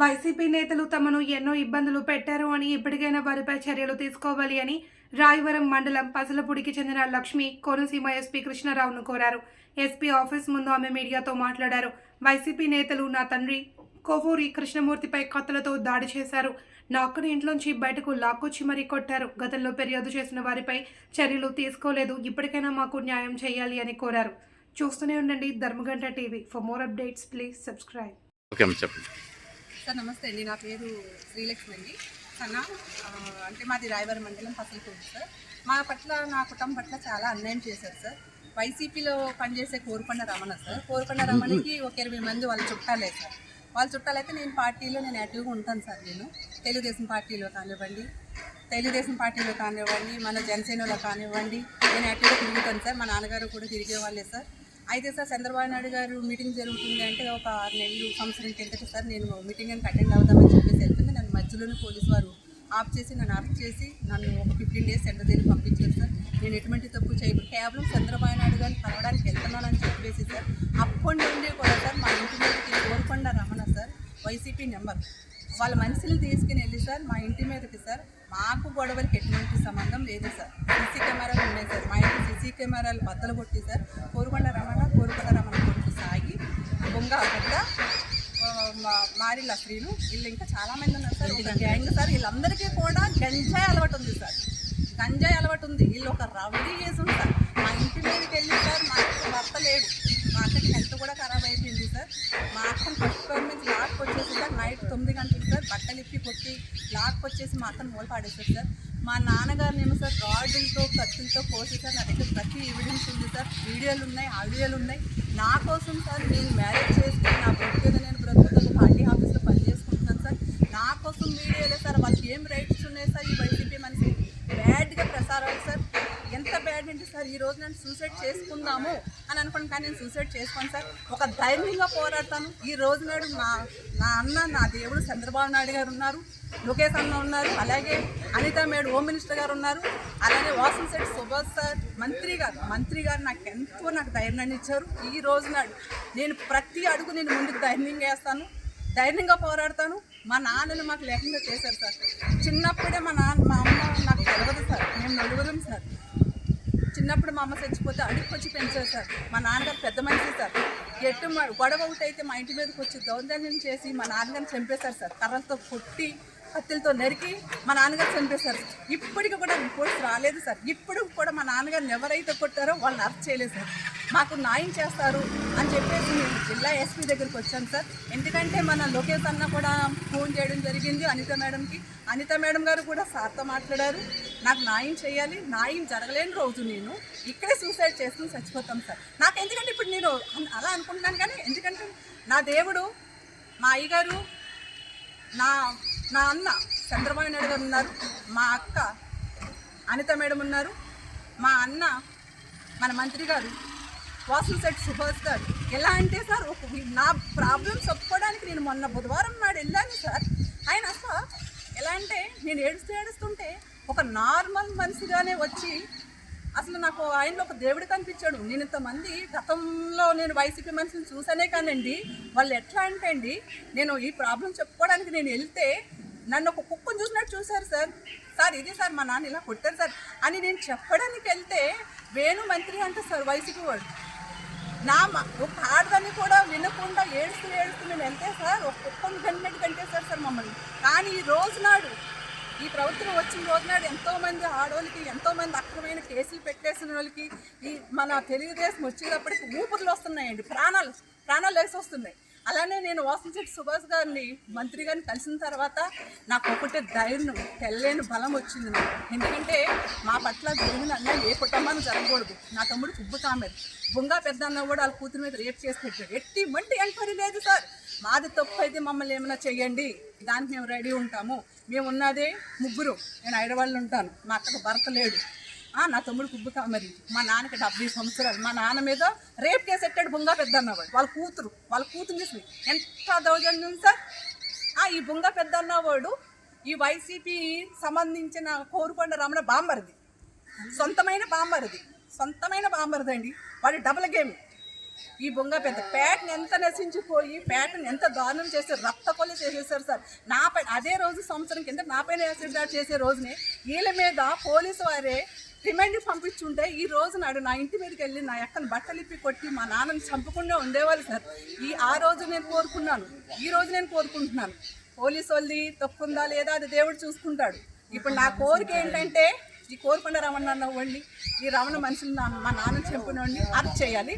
YCP నేతలు తమను ఎన్నో ఇబ్బందులు పెట్టారు అని ఇప్పటికైనా వారిపై చర్యలు తీసుకోవాలి అని రాయవరం మండలం పసలపూడికి చెందిన లక్ష్మి కోనసీమ ఎస్పీ కృష్ణారావును కోరారు. ఎస్పీ ఆఫీస్ ముందు ఆమె మీడియాతో మాట్లాడారు. వైసీపీ నేతలు నా తండ్రి కోవూరి కృష్ణమూర్తిపై కత్తులతో దాడి చేశారు. నా ఇంట్లోంచి బయటకు లాక్కొచ్చి మరీ కొట్టారు. గతంలో ఫిర్యాదు చేసిన వారిపై చర్యలు తీసుకోలేదు. ఇప్పటికైనా మాకు న్యాయం చేయాలి అని కోరారు. చూస్తూనే ఉండండి Dharmaganta TV. For more updates please subscribe okay చెప్పండి. సార్ నమస్తే అండి. నా పేరు శ్రీలక్ష్మి అండి. సన్న అంటే మాది రాయవరం మండలం పసలపూడి సార్. మా పట్ల నా కుటుంబం పట్ల చాలా అన్యాయం చేశారు సార్. వైసీపీలో పనిచేసే కోరుకొండ రమణ సార్. కోరుకొండ రమణకి ఒక ఇరవై మంది వాళ్ళ చుట్టాలే సార్. వాళ్ళ చుట్టాలైతే నేను పార్టీలో నేను యాక్టివ్గా ఉంటాను సార్ నేను. తెలుగుదేశం పార్టీలో కానివ్వండి తెలుగుదేశం పార్టీలో కానివ్వండి మన జనసేనలో కానివ్వండి నేను యాక్టివ్గా తిరుగుతాను సార్. మా నాన్నగారు కూడా తిరిగే వాళ్ళే సార్. అయితే సార్ చంద్రబాబు నాయుడు గారు మీటింగ్ జరుగుతుంది అంటే ఒక ఆరు నెలలు సంవత్సరం కిందట సార్ నేను మీటింగ్ అని అటెండ్ అవుదామని చెప్పేసి వెళ్తుంది నన్ను మధ్యలోనే పోలీసు వారు ఆఫ్ చేసి నన్ను అరెస్ట్ చేసి నన్ను ఒక ఫిఫ్టీన్ డేస్ సెంటర్ దగ్గర పంపించారు సార్. నేను ఎటువంటి తప్పు చేయను. కేవలం చంద్రబాబు నాయుడు గారిని కలవడానికి వెళ్తున్నానని చెప్పేసి సార్ అప్పటి నుండి కూడా సార్ మా ఇంటి మీదకి Korukonda Ramana sir YCP number వాళ్ళ మనుషులు తీసుకుని వెళ్ళి సార్ మా ఇంటి మీదకి సార్ మాకు గొడవలకి ఎటువంటి సంబంధం లేదు సార్. కెమెరాలు బద్దలు కొట్టి సార్. కోరుకొండ రమణ కోరుకొండ రమణ కొడుకు సాగి బొంగ పెద్ద మారిల స్త్రీలు వీళ్ళు ఇంకా చాలామంది ఉన్నారు సార్. ఒక గ్యాంగ్ సార్. వీళ్ళందరికీ కూడా గంజాయి అలవాటు ఉంది సార్. గంజాయి అలవాటు ఉంది. వీళ్ళు ఒక రౌడీ చేసి ఉంది సార్. మా ఇంటి మీదకి వెళ్ళి సార్ మా భర్త లేడు. మా అక్కడికి హెల్త్ కూడా ఖరాబ్ అయిపోయింది సార్. మా అక్కని ఇప్పి కొట్టి లాక్ వచ్చేసి మా అక్కని మూల పాడేశారు సార్. మా నాన్నగారిని ఏమో సార్ రాడ్లతో కత్తులతో కోసి సార్ నా దగ్గర ప్రతి ఎవిడెన్స్ ఉంది సార్. వీడియోలు ఉన్నాయి ఆడియోలు ఉన్నాయి. నా కోసం సార్ నేను మ్యారేజ్ చేసుకుని నా బ్రతుకు నేను బ్రతుకు పార్టీ ఆఫీస్లో పనిచేసుకుంటున్నాను సార్ నా కోసం వీడియోలే సార్ వాళ్ళకి ఏం రైట్స్ ఉన్నాయి సార్ ఈ వైసీపీ మనిషి బ్యాడ్గా ప్రసారాలు సార్ ఎంత అంటే సార్ ఈ రోజు నేను సూసైడ్ చేసుకుందాము అని అనుకున్నాను కానీ నేను సూసైడ్ చేసుకోను సార్. ఒక ధైర్యంగా పోరాడతాను. ఈ రోజు నాడు నా నా అన్న నా దేవుడు చంద్రబాబు నాయుడు గారు ఉన్నారు లోకేష్ అన్న ఉన్నారు అలాగే అనిత మేడు హోమ్ మినిస్టర్ గారు ఉన్నారు అలాగే వాసన్ సెట్ సుభాష్ సార్ మంత్రి గారు. మంత్రి గారు నాకు ఎంతో నాకు ధైర్యాన్ని ఇచ్చారు. ఈ రోజు నాడు నేను ప్రతి అడుగు నేను ముందుకు ధైర్యంగా వేస్తాను. ధైర్యంగా పోరాడతాను. మా నాన్నను మాకు లేకుండా చేశారు సార్. చిన్నప్పుడే మా నాన్న మా అమ్మ నాకు తెలియదు సార్ మేము నలుగురం సార్ చిన్నప్పుడు మా అమ్మ చచ్చిపోతే అడుగుకి వచ్చి పెంచారు సార్. మా నాన్నగారు పెద్ద మనిషి సార్. ఎట్టు మా- గొడవ ఒకటి అయితే మా ఇంటి మీదకి వచ్చి దౌర్జన్యం చేసి మా నాన్నగారిని చంపేశారు సార్. కర్రలతో కొట్టి కత్తులతో నరికి మా నాన్నగారు చంపేశారు ఇప్పటికి కూడా రిపోర్ట్స్ రాలేదు సార్. ఇప్పుడు కూడా మా నాన్నగారిని ఎవరైతే కొట్టారో వాళ్ళని అరెస్ట్ చేయలేదు సార్. మాకు న్యాయం చేస్తారు అని చెప్పేసి నేను జిల్లా ఎస్పీ దగ్గరికి వచ్చాను సార్. ఎందుకంటే మన లోకేష్ అన్న కూడా ఫోన్ చేయడం జరిగింది అనిత మేడంకి. అనిత మేడం గారు కూడా సార్తో మాట్లాడారు. నాకు న్యాయం చేయాలి న్యాయం జరగలేని రోజు నేను. ఇక్కడే సూసైడ్ చేసుకుని చచ్చిపోతాం సార్. నాకు ఎందుకంటే ఇప్పుడు నేను అలా అనుకుంటున్నాను కానీ ఎందుకంటే నా దేవుడు మా అయ్యగారు నా నా అన్న చంద్రబాబు నాయుడు గారు ఉన్నారు. మా అక్క అనిత మేడం ఉన్నారు. మా అన్న మన మంత్రి గారు వాసు సెట్ సుభాష్ గారు. ఎలా అంటే సార్ ఒక నా ప్రాబ్లం చెప్పుకోవడానికి నేను మొన్న బుధవారం నాడు వెళ్ళాను సార్. ఆయన అసలు ఎలా అంటే నేను ఏడుస్తూ ఏడుస్తుంటే ఒక నార్మల్ మనిషిగానే వచ్చి అసలు నాకు ఆయనలో ఒక దేవుడు కనిపించాడు. నేను ఇంతమంది గతంలో నేను వైసీపీ మనిషిని చూసానే కానండి వాళ్ళు ఎట్లా అంటే అండి నేను ఈ ప్రాబ్లం చెప్పుకోవడానికి నేను వెళ్తే నన్ను ఒక కుక్కను చూసినట్టు చూశారు సార్. సార్ ఇది సార్ మా నాన్న ఇలా కొట్టారు సార్ అని నేను చెప్పడానికి వెళ్తే వేణు మంత్రి అంటే సార్ వైసీపీ వాడు. నా ఒక ఆడదని కూడా వినకుండా ఏడుస్తూ ఏడుస్తూ మేము వెళ్తే సార్ ఒక కుక్కను కన్నట్టు సార్ మమ్మల్ని. కానీ ఈ రోజు నాడు ఈ ప్రభుత్వం వచ్చిన రోజు నాడు ఆడవాళ్ళకి ఎంతోమంది అక్రమైన కేసులు పెట్టేసిన వాళ్ళకి ఈ మన తెలుగుదేశం వచ్చేటప్పటికి ఊపిరిలు వస్తున్నాయండి. ప్రాణాలు ప్రాణాలు వేసి వస్తున్నాయి అలానే నేను వాసంశెట్టి సుభాష్ గారిని మంత్రి గారిని కలిసిన తర్వాత నాకు ఒకటే ధైర్యం తెల్లేని బలం వచ్చింది నాకు. ఎందుకంటే మా పట్ల జరిగిన అన్యాయం ఏ కుటుంబాన్ని జరగకూడదు. నా తమ్ముడు ఉబ్బు కామెర్ బొంగా పెద్ద అన్న కూడా వాళ్ళ కూతురు మీద రేపు చేసి పెట్టాడు. ఎట్టి మంటి ఎంక్వైరీ లేదు సార్. మాది తప్పు అయితే మమ్మల్ని ఏమైనా చేయండి దానికి మేము రెడీ ఉంటాము. మేము ఉన్నదే ముగ్గురు. నేను హైదరాబాద్లో ఉంటాను. మా అక్కకు భర్త లేడు. నా తమ్ముడు కుబ్బు కామరి మా నాన్నకి డెబ్బై సంవత్సరాలు. మా నాన్న మీద రేప్ కేసు ఎట్టాడు బొంగా పెద్ద అన్నవాడు వాళ్ళ కూతురు వాళ్ళ కూతురు చేసి. ఎంత దౌర్జన్యం సార్? ఈ బొంగ పెద్ద అన్నవాడు ఈ వైసీపీ సంబంధించిన కోరుకొండ రమణ బాంబర్ది. సొంతమైన బాంబర్ది. సొంతమైన బాంబర్ది అండి. వాడి డబుల్ గేమ్. ఈ బొంగ పెద్ద పేటను ఎంత నశించిపోయి పేటను ఎంత దారుణం చేస్తే రక్త చేసేసారు సార్. నాపై అదే రోజు సంవత్సరం కింద నా పైన యాసిడ్ దాడి చేసే రోజునే వీళ్ళ మీద పోలీసు వారే రిమైండ్ పంపించుంటే ఈ రోజు నాడు నా ఇంటి మీదకి వెళ్ళి నా అక్కను బట్టలు ఇప్పి కొట్టి మా నాన్నని చంపకుండా ఉండేవాళ్ళు సార్. ఈ ఆ రోజు నేను కోరుకున్నాను. ఈ రోజు నేను కోరుకుంటున్నాను. పోలీసు వాళ్ళది తప్పుందా లేదా అది దేవుడు చూసుకుంటాడు. ఇప్పుడు నా కోరిక ఏంటంటే ఈ కోరుకున్న రమణ అవ్వండి ఈ రమణ మనుషులు నా మా నాన్న చంపినోడిని అరెస్ట్ చేయాలి.